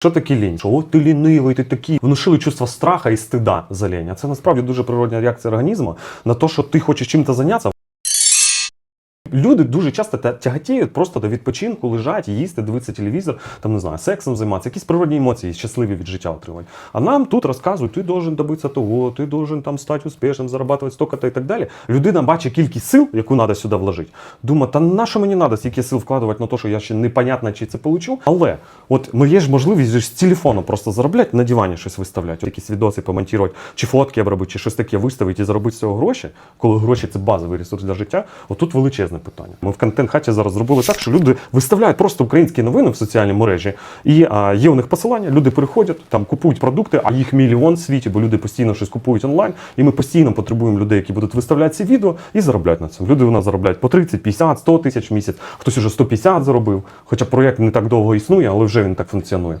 Що таке лінь? Що ти лінивий, ти такий. Внушили чувство страха і стида за лінь. А це насправді дуже природня реакція організму на те, що ти хочеш чим-то зайнятися. Люди дуже часто тяготіють просто до відпочинку, лежать, їсти, дивитися телевізор, там не знаю, сексом займатися, якісь природні емоції, щасливі від життя отримати. А нам тут розказують, ти должен добитися того, ти должен там стати успішним, зарабатувати столько-то і так далі. Людина бачить кількість сил, яку треба сюди вложити. Думає, та на що мені треба стільки сил вкладувати на те, що я ще непонятно, чи це получу. Але от ми є ж можливість з телефону просто заробляти на дивані щось виставляти, якісь відоси помонтувати, чи фотки обробити, чи щось таке виставити і заробити з цього гроші, коли гроші це базовий ресурс для життя. Отут величезне питання. Ми в контент хаті зараз зробили так, що люди виставляють просто українські новини в соціальній мережі, і а, є у них посилання. Люди приходять, там купують продукти, а їх мільйон в світі, бо люди постійно щось купують онлайн. І ми постійно потребуємо людей, які будуть виставляти ці відео і заробляти на цьому. Люди у нас заробляють по 30, 50, 100 тисяч в місяць. Хтось уже 150 заробив. Хоча проєкт не так довго існує, але вже він так функціонує.